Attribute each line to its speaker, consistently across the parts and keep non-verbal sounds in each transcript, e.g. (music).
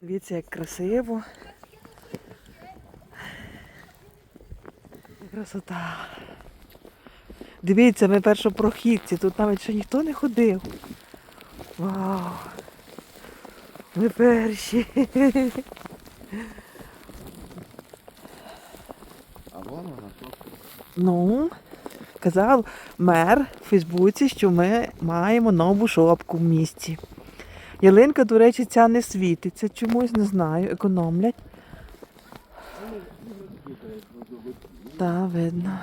Speaker 1: Дивіться, як красиво. Красота. Дивіться, ми першопрохідці, тут навіть ще ніхто не ходив. Вау! Ми перші.
Speaker 2: А вон вона тут.
Speaker 1: Ну, казав мер в Фейсбуці, що ми маємо нову шопку в місті. Ялинка, до речі, ця не світиться чомусь, не знаю, економлять. Так, видно.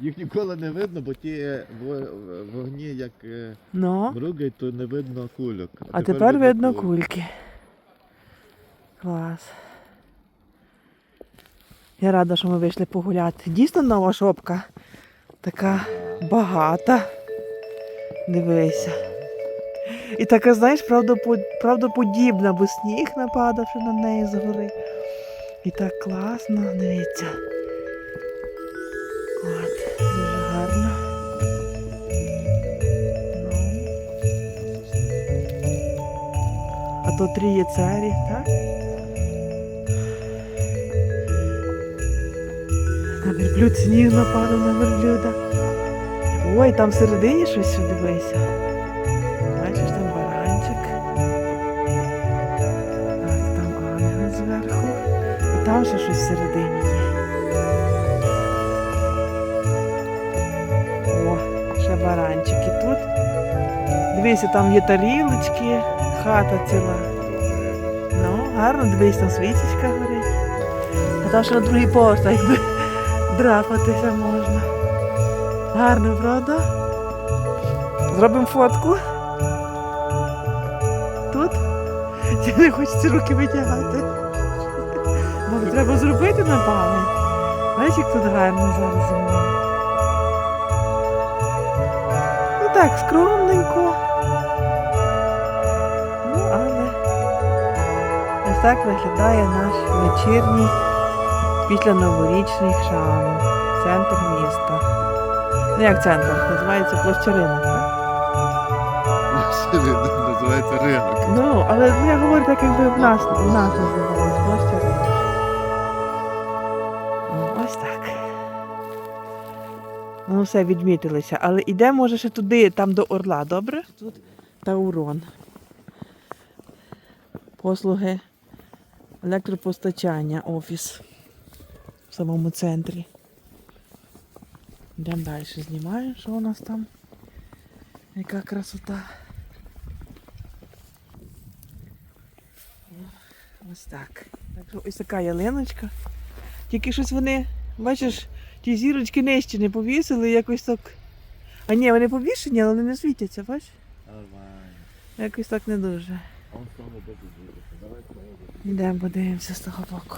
Speaker 2: Їх ніколи не видно, бо ті во- вогні як е,
Speaker 1: Ну,
Speaker 2: мругають, то не видно кульок.
Speaker 1: а тепер видно кульки. Клас. Я рада, що ми вийшли погуляти. Дійсно нова шопка. Така багата. Дивися. І така, знаєш, правдопо- правдоподібна, бо сніг нападавши на неї згори. І так класно, дивіться. От, дуже гарно. А то тріє царі, так? На верблюд сніг нападав на верблюда. Ой, там всередині щось дивися. Там ще щось всередині. О, ще баранчики тут. Дивися, там є тарілочки, хата ціла. Ну, гарно, дивись, там свічечка горить. А там ще на другий поверх, якби (laughs) драпатися можна. Гарно, правда? Зробимо фотку. Тут? (laughs) Я не хочеться руки витягати. Може, треба зробити на пам'ять. Бачиш, як тут гарно зараз зі мною. Ну так, скромненько. Ну, але ось так виглядає наш вечірній після новорічний шану. Центр міста. Ну як центр? Називається площа ринок, так?
Speaker 2: Називається ринок.
Speaker 1: Ну, але ну, я говорю так, якби в нас, в нас називалась Ну, все, відмітилися. Але йдемо, може, ще туди, там до Орла, добре? Тут Таурон. Послуги електропостачання, офіс в самому центрі. Йдемо далі, знімаємо, що у нас там. Яка красота. Ось так. Ось така ялиночка. Тільки щось вони, бачиш, ті зірочки нижче не повісили, якось так. А ні, вони повішені, але вони не світяться, бачиш?
Speaker 2: Нормально.
Speaker 1: Якось так не дуже.
Speaker 2: А он з того боку буде. Давай з того боку.
Speaker 1: Йдемо подивимося з того боку.